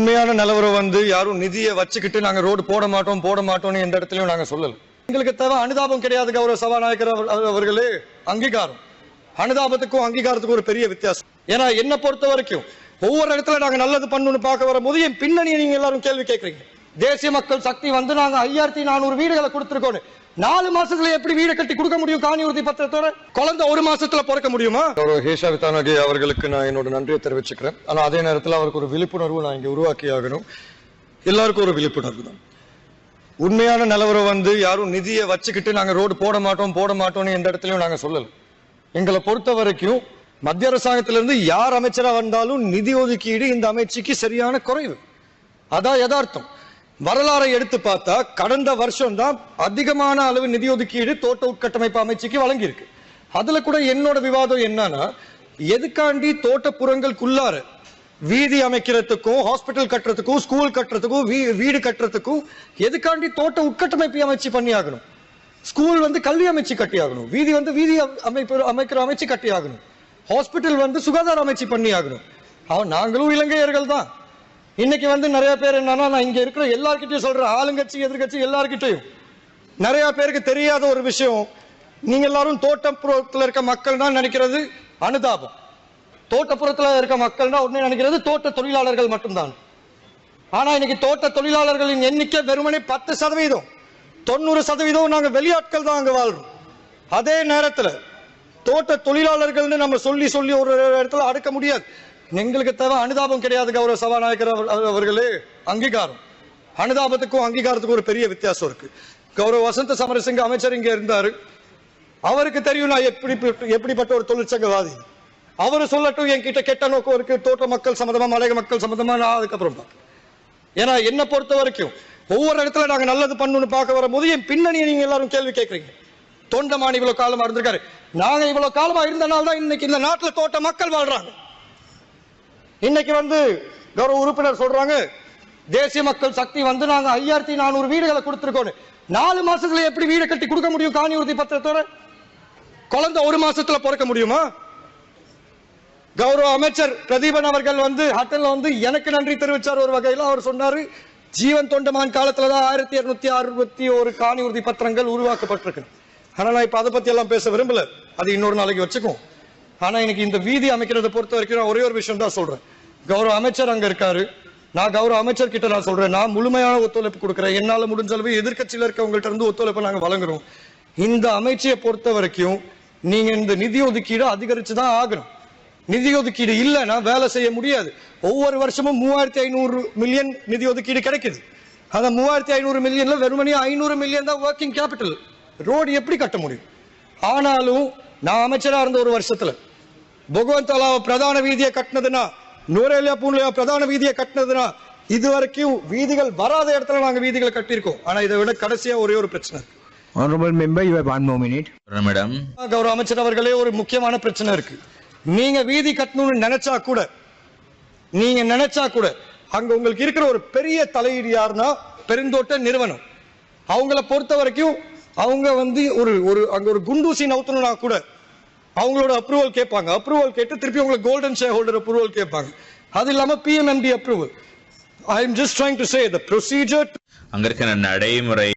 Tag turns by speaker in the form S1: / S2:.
S1: உண்மையான நிலவரம் வந்து யாரும் நிதியை வச்சுக்கிட்டு நாங்க ரோடு போட மாட்டோம் போட மாட்டோம்னு எந்த இடத்துலயும் நாங்க சொல்லல. எங்களுக்கு தேவை அனுதாபம் கிடையாது கௌரவ சபாநாயகர் அவர்களே. அங்கீகாரம். அனுதாபத்துக்கும் அங்கீகாரத்துக்கும் ஒரு பெரிய வித்தியாசம். ஏன்னா என்ன பொறுத்த வரைக்கும் ஒவ்வொரு இடத்துல நாங்க நல்லது பண்ணணும்னு பார்க்க வரும்போது என் பின்னணியை நீங்க எல்லாரும் கேள்வி கேட்கறீங்க. தேசிய மக்கள் சக்தி வந்து நாங்க ஐயாயிரத்தி நானூறு வீடுகளை கொடுத்துருக்கோம் நாலு மாசத்துல எப்படி வீடு கட்டி கொடுக்க முடியும் காணி உறுதி பத்திரத்தோட? குழந்தை ஒரு மாசத்துல பிறக்க முடியுமா? கௌரவ ஹேஷா வித்தானகி அவர்களுக்கு நான் என்னோட நன்றியை தெரிவிச்சுக்கிறேன். ஆனா அதே நேரத்தில் அவருக்கு ஒரு விழிப்புணர்வு நான் இங்க உருவாக்கி ஆகணும். எல்லாருக்கும் ஒரு விழிப்புணர்வு தான். உண்மையான நிலவரம் வந்து யாரும் நிதியை வச்சுக்கிட்டு நாங்க ரோடு போட மாட்டோம் போட மாட்டோம்னு எந்த இடத்துலயும் நாங்க சொல்லல. எங்களை பொறுத்த வரைக்கும் மத்திய அரசாங்கத்திலிருந்து யார் அமைச்சரா வந்தாலும் நிதி ஒதுக்கீடு இந்த அமைச்சுக்கு சரியான குறைவு. அதான் யதார்த்தம். வரலாறை எடுத்து பார்த்தா கடந்த வருஷம் தான் அதிகமான அளவு நிதி ஒதுக்கீடு தோட்ட உட்கட்டமைப்பு அமைச்சுக்கு வழங்கியிருக்கு. அதுல கூட என்னோட விவாதம் என்னன்னா எதுக்காண்டி தோட்டப்புறங்களுக்குள்ளார வீதி அமைக்கிறதுக்கும் ஹாஸ்பிட்டல் கட்டுறதுக்கும் ஸ்கூல் கட்டுறதுக்கும் வீ- வீடு கட்டுறதுக்கும் எதுக்காண்டி தோட்ட உட்கட்டமைப்பு அமைச்சு பண்ணி ஆகணும் ஸ்கூல் வந்து கல்வி அமைச்சு கட்டி ஆகணும் வீதி வந்து வீதி அமைப்பு அமைக்கிற அமைச்சு கட்டி ஆகணும் ஹாஸ்பிட்டல் வந்து சுகாதார அமைச்சு பண்ணி ஆகணும் நாங்களும் இலங்கையர்கள் தான் இன்னைக்கு வந்து நிறைய பேர் என்னன்னா நான் இங்க இருக்கிற எல்லார்கிட்டயும் சொல்றேன். ஆளுங்கட்சி எதிர்கட்சி எல்லார்கிட்டையும். நிறைய பேருக்கு தெரியாத ஒரு விஷயம். நீங்க எல்லாரும் தோட்டப்புறத்தில் இருக்க மக்கள் தான் நினைக்கிறது அனுதாபம். தோட்டப்புறத்துல இருக்க மக்கள் தான் உடனே நினைக்கிறது தோட்ட தொழிலாளர்கள் மட்டும்தான். ஆனா இன்னைக்கு தோட்ட தொழிலாளர்களின் எண்ணிக்கை வெறுமனே பத்து சதவீதம். தொண்ணூறு சதவீதம் நாங்கள் வெளியாட்கள் தான் அங்க வாழ்றோம். அதே நேரத்துல தோட்ட தொழிலாளர்கள்னு நம்ம சொல்லி சொல்லி ஒரு இடத்துல அடுக்க முடியாது. எங்களுக்கு தேவை அனுதாபம் கிடையாது கௌரவ சபாநாயகர் அவர்- அவர்களே. அங்கீகாரம். அனுதாபத்துக்கும் அங்கீகாரத்துக்கும் ஒரு பெரிய வித்தியாசம் இருக்கு. கௌரவ வசந்த சமரசிங்க அமைச்சர் இங்க இருந்தாரு. அவருக்கு தெரியும் நான் எப்படி எப்படிப்பட்ட ஒரு தொழிற்சங்கவாதி. அவரு சொல்லட்டும் என்கிட்ட கெட்ட நோக்கம் இருக்கு. தோட்ட மக்கள் சம்மந்தமா மலைய மக்கள் சம்மந்தமா நான் அதுக்கப்புறம் பார்க்கிறேன். ஏன்னா என்னை பொறுத்த வரைக்கும் ஒவ்வொரு இடத்துல நாங்க நல்லது பண்ணணும்னு பார்க்க வரும்போது என் பின்னணியை நீங்க எல்லாரும் கேள்வி கேட்கறீங்க. தொண்டமான் இவ்வளவு காலமா இருந்திருக்காரு. நாங்க இவ்வளவு காலமா இருந்தனால தான் இன்னைக்கு இந்த நாட்டுல தோட்ட மக்கள் வாழ்றாங்க. இன்னைக்கு வந்து கௌரவ உறுப்பினர் சொல்றாங்க தேசிய மக்கள் சக்தி வந்து நாங்க ஐயாயிரத்தி நானூறு வீடுகளை கொடுத்துருக்கோம் நாலு மாசத்துல எப்படி வீடு கட்டி கொடுக்க முடியும் காணி உறுதி பத்திரத்தோட? குழந்தை ஒரு மாசத்துல பிறக்க முடியுமா? கௌரவ அமைச்சர் பிரதீபன் அவர்கள் வந்து ஹட்டன்ல வந்து எனக்கு நன்றி தெரிவிச்சார் ஒரு வகையில். அவர் சொன்னாரு ஜீவன் தொண்டமான் காலத்துல தான் ஆயிரத்தி இருநூத்தி அறுபத்தி ஒரு காணி உறுதி பத்திரங்கள் உருவாக்கப்பட்டிருக்கு. ஆனா நான் இப்ப அதை பத்தி எல்லாம் பேச விரும்பல. அது இன்னொரு நாளைக்கு வச்சுக்குவோம். ஆனா எனக்கு இந்த வீதி அமைக்கிறதை பொறுத்த வரைக்கும் நான் ஒரே ஒரு விஷயம் தான் சொல்றேன். கௌரவ அமைச்சர் அங்க இருக்காரு. நான் கௌரவ அமைச்சர் கிட்ட நான் சொல்றேன். நான் முழுமையான ஒத்துழைப்பு கொடுக்குறேன். என்னால முடிஞ்ச அளவு எதிர்க்கட்சியில இருக்கவங்கள்ட்ட இருந்து ஒத்துழைப்பை நாங்க வழங்குறோம். இந்த அமைச்சையை பொறுத்த வரைக்கும் நீங்க இந்த நிதி ஒதுக்கீடு அதிகரிச்சு தான் ஆகணும். நிதி ஒதுக்கீடு இல்லைன்னா வேலை செய்ய முடியாது. ஒவ்வொரு வருஷமும் மூவாயிரத்தி ஐநூறு மில்லியன் நிதி ஒதுக்கீடு கிடைக்குது. அந்த மூவாயிரத்தி ஐநூறு மில்லியன்ல வெறுமனே ஐநூறு மில்லியன் தான் ஒர்க்கிங் கேபிட்டல் ரோடு எப்படி கட்ட முடியும்? ஆனாலும் நான் அமைச்சரா இருந்த ஒரு வருஷத்துல. பகவந்தலாவ பிரதான வீதியை கட்டினதுன்னா நூரேலியா பூன்லியா பிரதான வீதியை கட்டினதுன்னா இது வரைக்கும் வீதிகள் வராத இடத்துல நாங்க வீதிகளை கட்டியிருக்கோம். ஆனா இதை விட கடைசியா ஒரே ஒரு பிரச்சனை
S2: more minute.
S3: மேடம்.
S1: கௌரவ அமைச்சர் அவர்களே ஒரு முக்கியமான பிரச்சனை இருக்கு. நீங்க வீதி கட்டணும்னு நினைச்சா கூட நீங்க நினைச்சா கூட அங்க உங்களுக்கு இருக்கிற ஒரு பெரிய தலையீடு யாருன்னா பெருந்தோட்ட நிறுவனம். அவங்கள பொறுத்த வரைக்கும் அவங்க வந்து ஒரு ஒரு அங்க ஒரு குண்டூசி நவுத்தணும்னா கூட அவங்களோட அப்ரூவல் கேட்பாங்க. அப்ரூவல் கேட்டு திருப்பி உங்களுக்கு கோல்டன் ஷேர் ஹோல்டர் அப்ரூவல் கேட்பாங்க. அது இல்லாம PMNP approval I am just trying to say the procedure
S3: அங்க இருக்கிற நடைமுறை